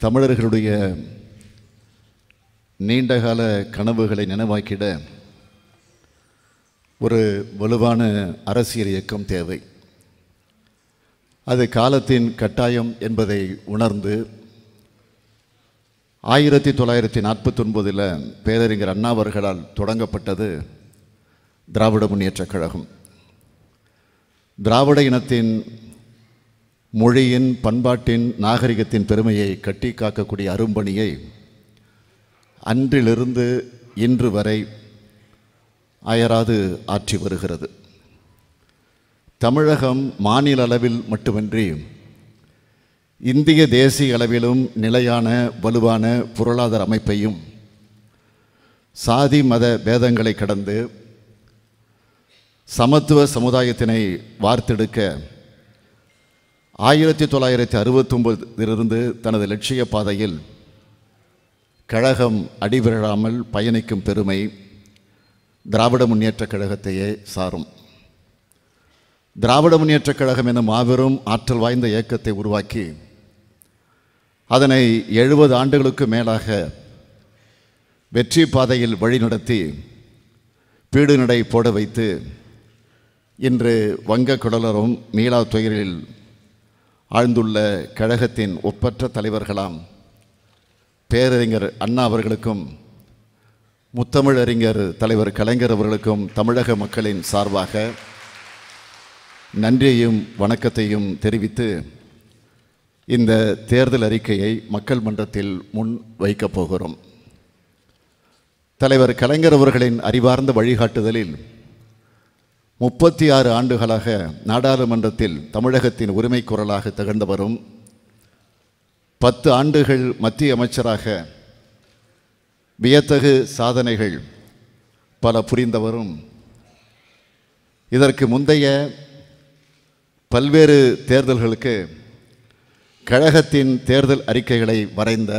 தமிழர்களுடைய நீண்டகால கனவுகளை நினைவாக்கிட ஒரு வலுவான அரசியல் இயக்கம் தேவை. அது காலத்தின் கட்டாயம் என்பதை உணர்ந்து ஆயிரத்தி தொள்ளாயிரத்தி நாற்பத்தொன்பதில் பேரறிஞர் அண்ணா அவர்களால் தொடங்கப்பட்டது திராவிட முன்னேற்றக் கழகம். திராவிட இனத்தின் மொழியின் பண்பாட்டின் நாகரிகத்தின் பெருமையை கட்டி காக்கக்கூடிய அரும்பணியை அன்றிலிருந்து இன்று வரை அயராது ஆற்றி வருகிறது. தமிழகம் மாநில அளவில் மட்டுமின்றி இந்திய தேசிய அளவிலும் நிலையான வலுவான பொருளாதார அமைப்பையும் சாதி மத பேதங்களை கடந்து சமத்துவ சமுதாயத்தினை வார்த்தெடுக்க ஆயிரத்தி தொள்ளாயிரத்தி அறுபத்தொம்பதிலிருந்து தனது லட்சிய பாதையில் கழகம் அடிவிழாமல் பயணிக்கும் பெருமை திராவிட முன்னேற்றக் கழகத்தையே சாரும். திராவிட முன்னேற்றக் கழகம் என மாபெரும் ஆற்றல் வாய்ந்த இயக்கத்தை உருவாக்கி அதனை எழுபது ஆண்டுகளுக்கு மேலாக வெற்றி பாதையில் வழிநடத்தி பீடுநடை போட வைத்து இன்று வங்க குடலரும் மீளா துயரில் ஆழ்ந்துள்ள கழகத்தின் ஒப்பற்ற தலைவர்களாம் பேரறிஞர் அண்ணா அவர்களுக்கும் முத்தமிழறிஞர் தலைவர் கலைஞர் அவர்களுக்கும் தமிழக மக்களின் சார்பாக நன்றியையும் வணக்கத்தையும் தெரிவித்து இந்த தேர்தல் அறிக்கையை மக்கள் மன்றத்தில் முன் வைக்கப் போகிறோம். தலைவர் கலைஞர் அவர்களின் அறிவார்ந்த வழிகாட்டுதலில் முப்பத்தி ஆறு ஆண்டுகளாக நாடாளுமன்றத்தில் தமிழகத்தின் உரிமை குரலாக திகழ்ந்தவரும் பத்து ஆண்டுகள் மத்திய அமைச்சராக வியத்தகு சாதனைகள் பல புரிந்தவரும் இதற்கு முந்தைய பல்வேறு தேர்தல்களுக்கு கழகத்தின் தேர்தல் அறிக்கைகளை வரைந்த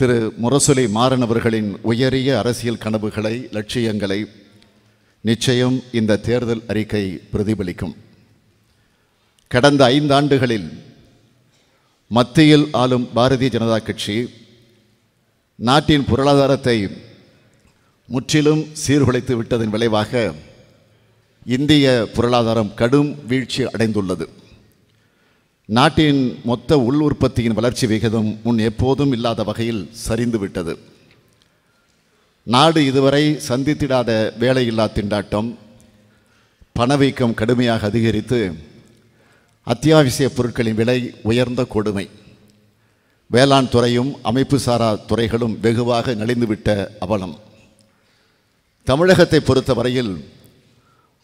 திரு முரசொலி மாறன் அவர்களின் உயரிய அரசியல் கனவுகளை லட்சியங்களை நிச்சயம் இந்த தேர்தல் அறிக்கை பிரதிபலிக்கும். கடந்த ஐந்தாண்டுகளில் மத்தியில் ஆளும் பாரதிய ஜனதா கட்சி நாட்டின் பொருளாதாரத்தை முற்றிலும் சீர்குலைத்து விட்டதன் விளைவாக இந்திய பொருளாதாரம் கடும் வீழ்ச்சி அடைந்துள்ளது. நாட்டின் மொத்த உள் உற்பத்தியின் வளர்ச்சி விகிதம் முன் எப்போதும் இல்லாத வகையில் சரிந்துவிட்டது. நாடு இதுவரை சந்தித்திடாத வேலையில்லா திண்டாட்டம் பணவீக்கம் கடுமையாக அதிகரித்து அத்தியாவசிய பொருட்களின் விலை உயர்ந்த கொடுமை. வேளாண் துறையும் அமைப்பு சாரா துறைகளும் வெகுவாக நலிந்துவிட்ட அவலம். தமிழகத்தை பொறுத்தவரையில்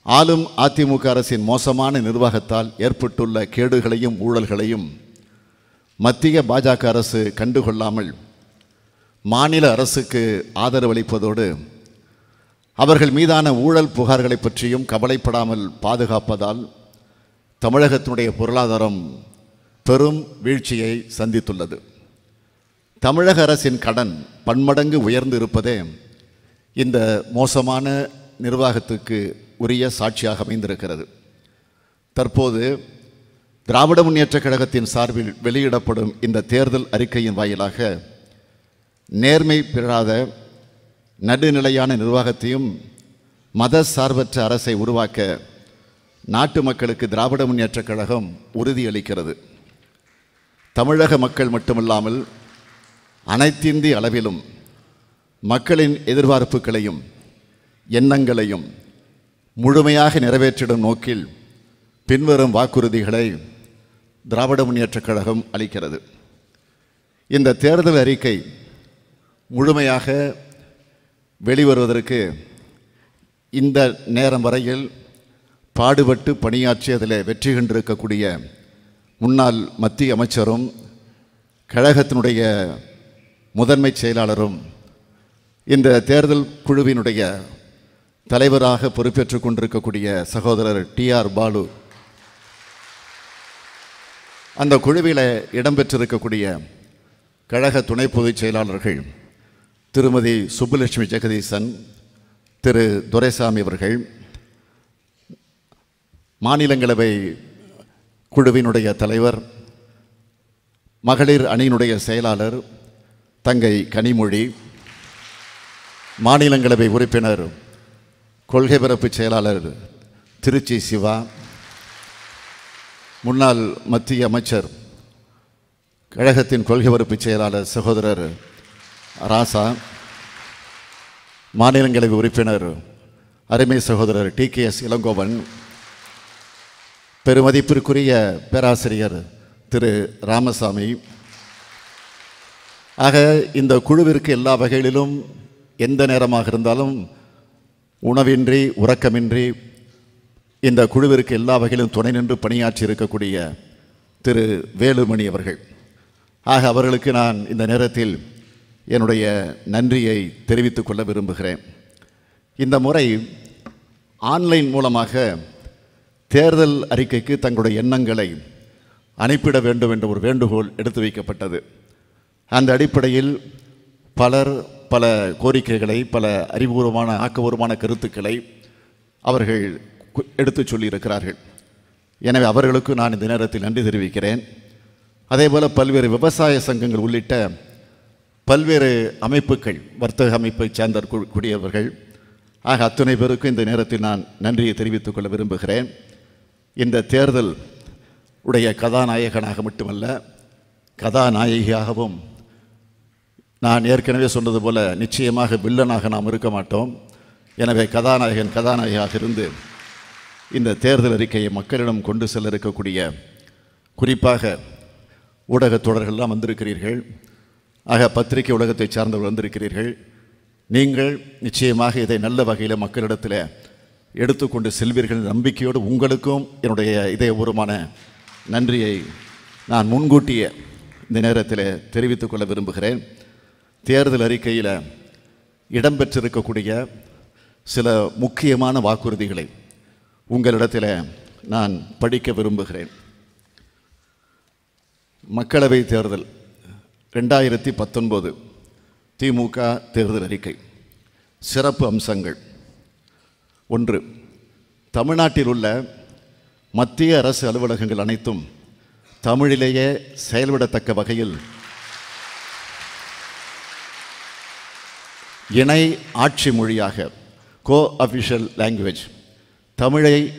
ஆளும் அதிமுக அரசின் மோசமான நிர்வாகத்தால் ஏற்பட்டுள்ள கேடுகளையும் ஊழல்களையும் மத்திய பாஜக அரசு கண்டுகொள்ளாமல் மாநில அரசுக்கு ஆதரவளிப்பதோடு அவர்கள் மீதான ஊழல் புகார்களை பற்றியும் கவலைப்படாமல் பாதுகாப்பதால் தமிழகத்தினுடைய பொருளாதாரம் பெரும் வீழ்ச்சியை சந்தித்துள்ளது. தமிழக அரசின் கடன் பன்மடங்கு உயர்ந்து இருப்பதே இந்த மோசமான நிர்வாகத்துக்கு உரிய சாட்சியாக அமைந்திருக்கிறது. தற்போது திராவிட முன்னேற்றக் கழகத்தின் சார்பில் வெளியிடப்படும் இந்த தேர்தல் அறிக்கையின் வாயிலாக நேர்மை பெறாத நடுநிலையான நிர்வாகத்தையும் மத சார்பற்ற அரசை உருவாக்க நாட்டு மக்களுக்கு திராவிட முன்னேற்றக் கழகம் உறுதியளிக்கிறது. தமிழக மக்கள் மட்டுமல்லாமல் அனைத்திந்திய அளவிலும் மக்களின் எதிர்பார்ப்புகளையும் எண்ணங்களையும் முழுமையாக நிறைவேற்றிடும் நோக்கில் பின்வரும் வாக்குறுதிகளை திராவிட முன்னேற்றக் கழகம் அளிக்கிறது. இந்த தேர்தல் அறிக்கை முழுமையாக வெளிவருவதற்கு இந்த நேரம் வரையில் பாடுபட்டு பணியாற்றி அதில் வெற்றி கண்டிருக்கக்கூடிய முன்னாள் மத்திய அமைச்சரும் கழகத்தினுடைய முதன்மை செயலாளரும் இந்த தேர்தல் குழுவினுடைய தலைவராக பொறுப்பேற்றுக் கொண்டிருக்கக்கூடிய சகோதரர் டிஆர் பாலு. அந்த குழுவில் இடம்பெற்றிருக்கக்கூடிய கழக துணை பொதுச் செயலாளர்கள் திருமதி சுப்புலட்சுமி ஜெகதீசன் திரு துரைசாமி அவர்கள் மாநிலங்களவை குழுவினுடைய தலைவர் மகளிர் அணியினுடைய செயலாளர் தங்கை கனிமொழி மாநிலங்களவை உறுப்பினர் கொள்கை பரப்பு செயலாளர் திருச்சி சிவா முன்னாள் மத்திய அமைச்சர் கழகத்தின் கொள்கை பரப்பு செயலாளர் சகோதரர் ராசா மாநிலங்களவை உறுப்பினர் அருமை சகோதரர் டி கே எஸ் இளங்கோவன் பெருமதிப்பிற்குரிய பேராசிரியர் திரு ராமசாமி. ஆக இந்த குழுவிற்கு எல்லா வகையிலும் எந்த நேரமாக இருந்தாலும் உணவின்றி உறக்கமின்றி இந்த குழுவிற்கு எல்லா வகையிலும் துணை நின்று பணியாற்றி இருக்கக்கூடிய திரு வேலுமணி அவர்கள். ஆக அவர்களுக்கு நான் இந்த நேரத்தில் என்னுடைய நன்றியை தெரிவித்துக் கொள்ள விரும்புகிறேன். இந்த முறை ஆன்லைன் மூலமாக தேர்தல் அறிக்கைக்கு தங்களுடைய எண்ணங்களை அனுப்பிட வேண்டும் என்ற ஒரு வேண்டுகோள் எடுத்து வைக்கப்பட்டது. அந்த அடிப்படையில் பலர் பல கோரிக்கைகளை பல அறிவுபூர்வமான ஆக்கபூர்வமான கருத்துக்களை அவர்கள் எடுத்து எடுத்துச் சொல்லியிருக்கிறார்கள். எனவே அவர்களுக்கு நான் இந்த நேரத்தில் நன்றி தெரிவிக்கிறேன். அதேபோல் பல்வேறு விவசாய சங்கங்கள் உள்ளிட்ட பல்வேறு அமைப்புகள் வர்த்தக அமைப்பை சேர்ந்த கூடியவர்கள். ஆக அத்துணை பேருக்கும் இந்த நேரத்தில் நான் நன்றியை தெரிவித்துக் கொள்ள விரும்புகிறேன். இந்த தேர்தல் உடைய கதாநாயகனாக மட்டுமல்ல கதாநாயகியாகவும் நான் ஏற்கனவே சொன்னது போல நிச்சயமாக வில்லனாக நாம் இருக்க மாட்டோம். எனவே கதாநாயகன் கதாநாயகியாக இருந்து இந்த தேர்தல் அறிக்கையை மக்களிடம் கொண்டு செல்ல இருக்கக்கூடிய குறிப்பாக ஊடகத் தொடர்கள்லாம் வந்திருக்கிறீர்கள். ஆக பத்திரிகை உலகத்தை சார்ந்தவர்கள் வந்திருக்கிறீர்கள். நீங்கள் நிச்சயமாக இதை நல்ல வகையில் மக்களிடத்தில் எடுத்துக்கொண்டு செல்வீர்கள். நம்பிக்கையோடு உங்களுக்கும் என்னுடைய இதயபூர்வமான நன்றியை நான் முன்கூட்டியே இந்த நேரத்தில் தெரிவித்துக் கொள்ள விரும்புகிறேன். தேர்தல் அறிக்கையில் இடம்பெற்றிருக்கக்கூடிய சில முக்கியமான வாக்குறுதிகளை உங்களிடத்தில் நான் படிக்க விரும்புகிறேன். மக்களவை தேர்தல் ரெண்டாயிரத்தி பத்தொன்பது திமுக தேர்தல் அறிக்கை. சிறப்பு அம்சங்கள். ஒன்று தமிழ்நாட்டில் உள்ள மத்திய அரசு அலுவலகங்கள் அனைத்தும் தமிழிலேயே செயல்படத்தக்க வகையில் இணை ஆட்சி மொழியாக கோ அஃபிஷியல் லாங்குவேஜ் தமிழை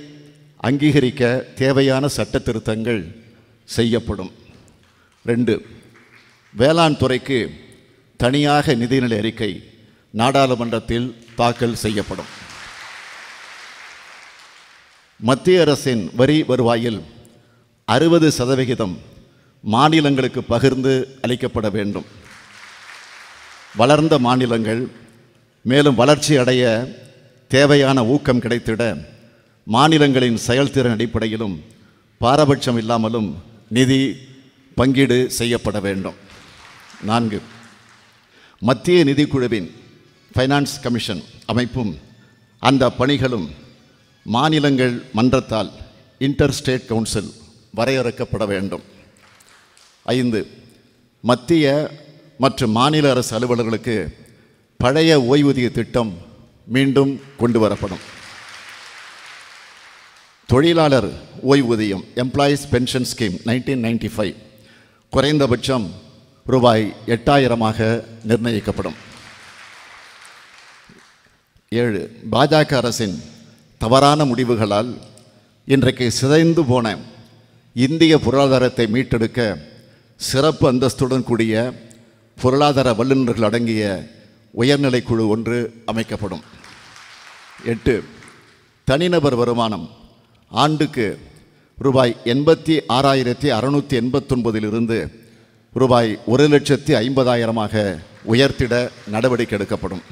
அங்கீகரிக்க தேவையான சட்ட திருத்தங்கள் செய்யப்படும். ரெண்டு வேளாண் துறைக்கு தனியாக நிதிநிலை அறிக்கை நாடாளுமன்றத்தில் தாக்கல் செய்யப்படும். மத்திய அரசின் வரி வருவாயில் அறுபது சதவிகிதம் மாநிலங்களுக்கு பகிர்ந்து அளிக்கப்பட வேண்டும். வளர்ந்த மாநிலங்கள் மேலும் வளர்ச்சி அடைய தேவையான ஊக்கம் கிடைத்திட மாநிலங்களின் செயல்திறன் அடிப்படையிலும் பாரபட்சம் இல்லாமலும் நிதி பங்கீடு செய்யப்பட வேண்டும். நான்கு. மத்திய நிதிக்குழுவின் ஃபைனான்ஸ் கமிஷன் அமைப்பும் அந்த பணிகளும் மாநிலங்கள் மன்றத்தால் இன்டர் ஸ்டேட் கவுன்சில் வரையறுக்கப்பட வேண்டும். ஐந்து. மத்திய மற்றும் மாநில அரசு அலுவலர்களுக்கு பழைய ஓய்வூதிய திட்டம் மீண்டும் கொண்டு வரப்படும் தொழிலாளர் ஓய்வூதியம் employees pension scheme nineteen ninety five குறைந்தபட்சம் ரூபாய் எட்டாயிரமாக நிர்ணயிக்கப்படும். ஏழு பாஜக அரசின் தவறான முடிவுகளால் இன்றைக்கு சிதைந்து போன இந்திய பொருளாதாரத்தை மீட்டெடுக்க சிறப்பு அந்தஸ்துடன் கூடிய பொருளாதார வல்லுநர்கள் அடங்கிய உயர்நிலை குழு ஒன்று அமைக்கப்படும். எட்டு தனிநபர் வருமானம் ஆண்டுக்கு ரூபாய் எண்பத்தி ஆறாயிரத்தி அறுநூற்றி எண்பத்தொன்பதிலிருந்து ரூபாய் ஒரு லட்சத்தி ஐம்பதாயிரமாக உயர்த்திட நடவடிக்கை எடுக்கப்படும்.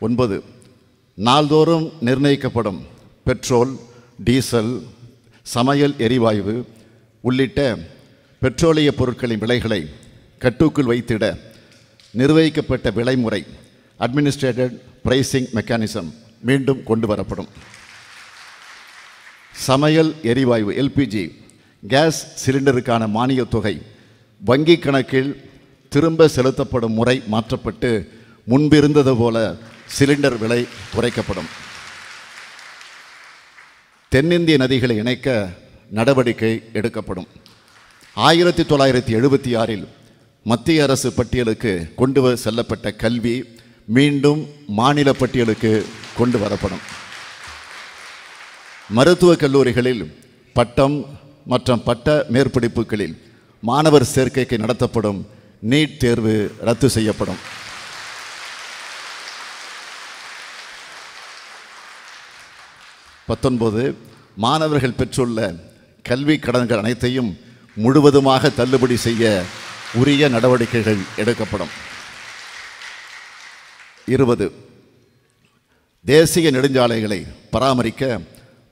ஒன்பது நாள்தோறும் நிர்ணயிக்கப்படும் பெட்ரோல் டீசல் சமையல் எரிவாயு உள்ளிட்ட பெட்ரோலிய பொருட்களின் விலைகளை கட்டுக்குள் வைத்திட நிர்வகிக்கப்பட்ட விலைமுறை அட்மினிஸ்ட்ரேட்டட் பிரைசிங் மெக்கானிசம் மீண்டும் கொண்டு வரப்படும் சமையல் எரிவாயு எல்பிஜி கேஸ் சிலிண்டருக்கான மானியத் தொகை வங்கி கணக்கில் திரும்ப செலுத்தப்படும் முறை மாற்றப்பட்டு முன்பிருந்தது போல சிலிண்டர் விலை குறைக்கப்படும். தென்னிந்திய நதிகளை இணைக்க நடவடிக்கை எடுக்கப்படும். ஆயிரத்தி தொள்ளாயிரத்தி எழுபத்தி ஆறில் மத்திய அரசு பட்டியலுக்கு கொண்டு வ- செல்லப்பட்ட கல்வி மீண்டும் மாநில பட்டியலுக்கு கொண்டு வரப்படும். மருத்துவக் கல்லூரிகளில் பட்டம் மற்றும் பட்ட மேற்படிப்புகளில் மாணவர் சேர்க்கைக்கு நடத்தப்படும் நீட் தேர்வு ரத்து செய்யப்படும். பத்தொன்பது மாணவர்கள் பெற்றுள்ள கல்வி கடன்கள் அனைத்தையும் முழுவதுமாக தள்ளுபடி செய்ய உரிய நடவடிக்கைகள் எடுக்கப்படும். இருபது தேசிய நெடுஞ்சாலைகளை பராமரிக்க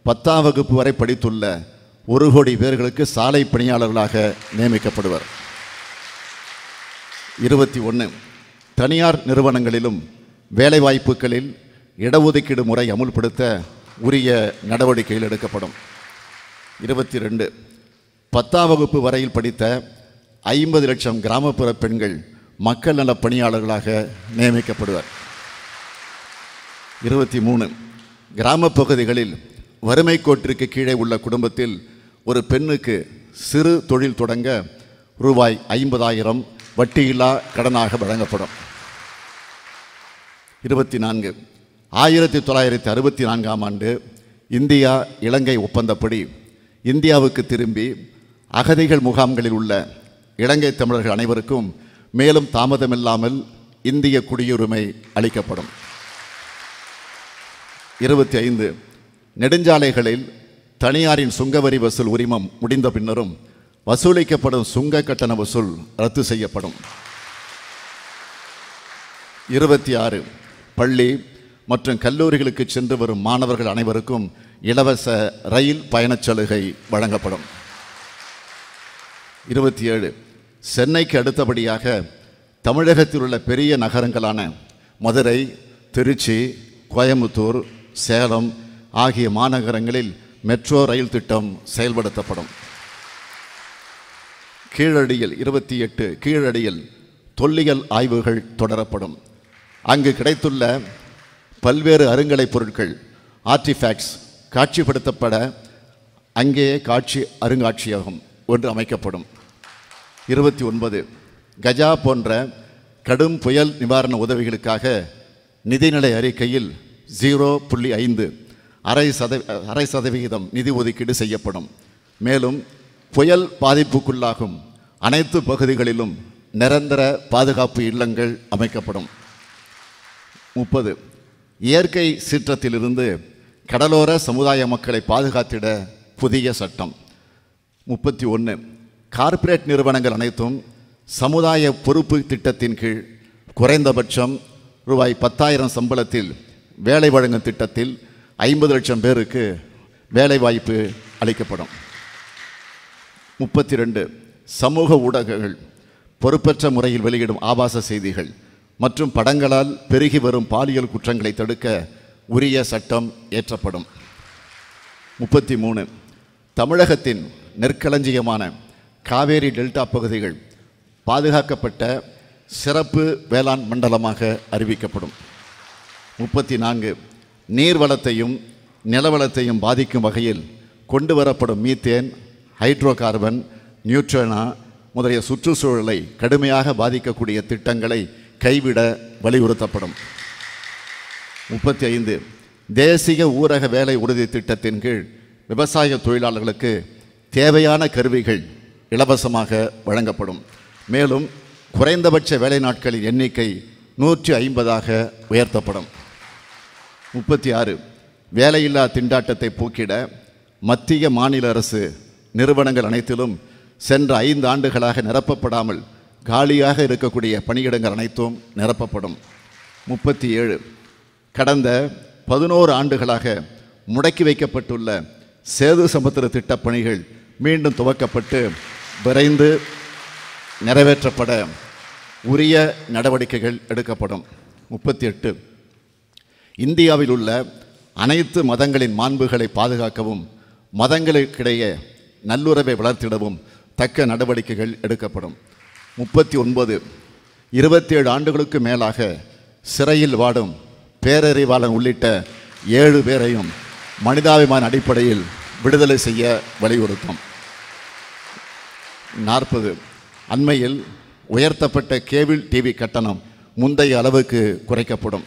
பத்தாம் வகுப்பு வரை படித்துள்ள ஒரு கோடி பேர்களுக்கு சாலை பணியாளர்களாக நியமிக்கப்படுவர். இருபத்தி ஒன்று தனியார் நிறுவனங்களிலும் வேலைவாய்ப்புகளில் இடஒதுக்கீடு முறை அமுல்படுத்த உரிய நடவடிக்கைகள் எடுக்கப்படும். இருபத்தி ரெண்டு பத்தாம் வகுப்பு வரையில் படித்த ஐம்பது லட்சம் கிராமப்புற பெண்கள் மக்கள் நல பணியாளர்களாக நியமிக்கப்படுவர். இருபத்தி மூணு கிராமப் பகுதிகளில் வறுமை கோட்டிற்கு கீழே உள்ள குடும்பத்தில் ஒரு பெண்ணுக்கு சிறு தொழில் தொடங்க ரூபாய் ஐம்பதாயிரம் வட்டியில்லா கடனாக வழங்கப்படும். இருபத்தி நான்கு ஆயிரத்தி தொள்ளாயிரத்தி அறுபத்தி நான்காம் ஆண்டு இந்தியா இலங்கை ஒப்பந்தப்படி இந்தியாவுக்கு திரும்பி அகதிகள் முகாம்களில் உள்ள இலங்கை தமிழர்கள் அனைவருக்கும் மேலும் தாமதமில்லாமல் இந்திய குடியுரிமை அளிக்கப்படும். இருபத்தி ஐந்து நெடுஞ்சாலைகளில் தனியாரின் சுங்கவரி வசூல் உரிமம் முடிந்த பின்னரும் வசூலிக்கப்படும் சுங்க கட்டண வசூல் ரத்து செய்யப்படும். இருபத்தி ஆறு. பள்ளி மற்றும் கல்லூரிகளுக்கு சென்று வரும் மாணவர்கள் அனைவருக்கும் இலவச ரயில் பயணச் சலுகை வழங்கப்படும். இருபத்தி ஏழு. சென்னைக்கு அடுத்தபடியாக தமிழகத்தில் உள்ள பெரிய நகரங்களான மதுரை திருச்சி கோயம்புத்தூர் சேலம் ஆகிய மாநகரங்களில் மெட்ரோ ரயில் திட்டம் செயல்படுத்தப்படும். கீழடியில் இருபத்தி எட்டு கீழடியில் தொல்லியல் ஆய்வுகள் தொடரப்படும். அங்கு கிடைத்துள்ள பல்வேறு அருங்கலை பொருட்கள் ஆர்டிஃபேக்ட்ஸ் காட்சிப்படுத்தப்பட அங்கேயே காட்சி அருங்காட்சியகம் ஒன்று அமைக்கப்படும். இருபத்தி ஒன்பது கஜா போன்ற கடும் புயல் நிவாரண உதவிகளுக்காக நிதிநிலை அறிக்கையில் ஜீரோ புள்ளி ஐந்து அரை சத அரை சதவிகிதம் நிதி ஒதுக்கீடு செய்யப்படும். மேலும் புயல் பாதிப்புக்குள்ளாகும். அனைத்து பகுதிகளிலும் நிரந்தர பாதுகாப்பு இல்லங்கள் அமைக்கப்படும். முப்பது. இயற்கை சீற்றத்திலிருந்து கடலோர சமுதாய மக்களை பாதுகாத்திட புதிய சட்டம். முப்பத்தி ஒன்று கார்ப்பரேட் நிறுவனங்கள் அனைத்தும் சமுதாய பொறுப்பு திட்டத்தின் கீழ் குறைந்தபட்சம் ரூபாய் பத்தாயிரம் சம்பளத்தில் வேலை வழங்கும் திட்டத்தில் ஐம்பது லட்சம் பேருக்கு வேலை வாய்ப்பு அளிக்கப்படும். முப்பத்தி ரெண்டு சமூக ஊடகங்கள் பொறுப்பற்ற முறையில் வெளியிடும் ஆபாச செய்திகள் மற்றும் படங்களால் பெருகி வரும் பாலியல் குற்றங்களை தடுக்க உரிய சட்டம் ஏற்றப்படும். முப்பத்தி மூணு தமிழகத்தின் நெற்களஞ்சியமான காவேரி டெல்டா பகுதிகள் பாதுகாக்கப்பட்ட சிறப்பு வேளாண் மண்டலமாக அறிவிக்கப்படும். முப்பத்தி நான்கு நீர்வளத்தையும் நிலவளத்தையும் பாதிக்கும் வகையில் கொண்டு வரப்படும் மீத்தேன் ஹைட்ரோ கார்பன் நியூட்ரனா முதலிய சுற்றுச்சூழலை கடுமையாக பாதிக்கக்கூடிய திட்டங்களை கைவிட வலியுறுத்தப்படும். முப்பத்தி ஐந்து தேசிய ஊரக வேலை உறுதி திட்டத்தின் கீழ் விவசாய தொழிலாளர்களுக்கு தேவையான கருவிகள் இலவசமாக வழங்கப்படும். மேலும் குறைந்தபட்ச வேலை நாட்களின் எண்ணிக்கை நூற்றி ஐம்பதாக உயர்த்தப்படும். முப்பத்தி ஆறு வேலையில்லா திண்டாட்டத்தை போக்கிட மத்திய மாநில அரசு நிறுவனங்கள் அனைத்திலும் சென்ற ஐந்து ஆண்டுகளாக நிரப்பப்படாமல் காலியாக இருக்கக்கூடிய பணியிடங்கள் அனைத்தும் நிரப்பப்படும். முப்பத்தி ஏழு கடந்த பதினோரு ஆண்டுகளாக முடக்கி வைக்கப்பட்டுள்ள சேது சமுத்திர திட்டப் பணிகள் மீண்டும் துவக்கப்பட்டு விரைந்து நிறைவேற்றப்பட உரிய நடவடிக்கைகள் எடுக்கப்படும். முப்பத்தி எட்டு இந்தியாவில் உள்ள அனைத்து மதங்களின் மாண்புகளை பாதுகாக்கவும் மதங்களுக்கிடையே நல்லுறவை வளர்த்திடவும் தக்க நடவடிக்கைகள் எடுக்கப்படும். முப்பத்தி ஒன்பது இருபத்தேழு ஆண்டுகளுக்கு மேலாக சிறையில் வாடும் பேரறிவாளன் உள்ளிட்ட ஏழு பேரையும் மனிதாபிமான அடிப்படையில் விடுதலை செய்ய வலியுறுத்தும். நாற்பது அண்மையில் உயர்த்தப்பட்ட கேபிள் டிவி கட்டணம் முந்தைய அளவுக்கு குறைக்கப்படும்.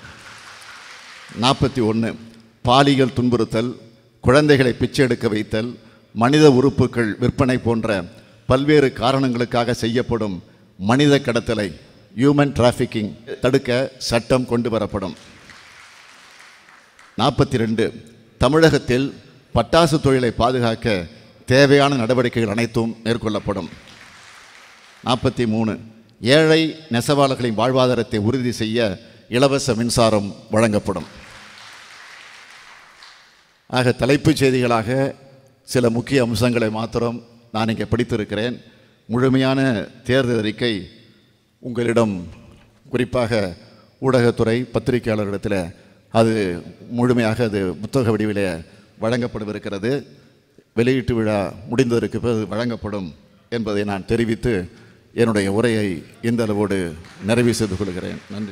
நாற்பத்தி ஒன்று பாலியல் துன்புறுத்தல் குழந்தைகளை பிச்சை எடுக்க வைத்தல் மனித உறுப்புகள் விற்பனை போன்ற பல்வேறு காரணங்களுக்காக செய்யப்படும் மனித கடத்தலை ஹியூமன் டிராஃபிக்கிங் தடுக்க சட்டம் கொண்டு வரப்படும். நாற்பத்தி ரெண்டு தமிழகத்தில் பட்டாசு தொழிலை பாதுகாக்க தேவையான நடவடிக்கைகள் அனைத்தும் மேற்கொள்ளப்படும். நாற்பத்தி மூணு ஏழை நெசவாளர்களின் வாழ்வாதாரத்தை உறுதி செய்ய இலவச மின்சாரம் வழங்கப்படும். ஆக தலைப்புச் செய்திகளாக சில முக்கிய அம்சங்களை மாத்திரம் நான் இங்கே படித்திருக்கிறேன். முழுமையான தேர்தல் அறிக்கை உங்களிடம் குறிப்பாக ஊடகத்துறை பத்திரிகையாளர்களிடத்தில் அது முழுமையாக அது புத்தக வடிவிலே வழங்கப்படவிருக்கிறது. வெளியீட்டு விழா முடிந்ததற்கு பிறகு வழங்கப்படும் என்பதை நான் தெரிவித்து என்னுடைய உரையை இந்த அளவோடு நிறைவு செய்து கொள்கிறேன். நன்றி.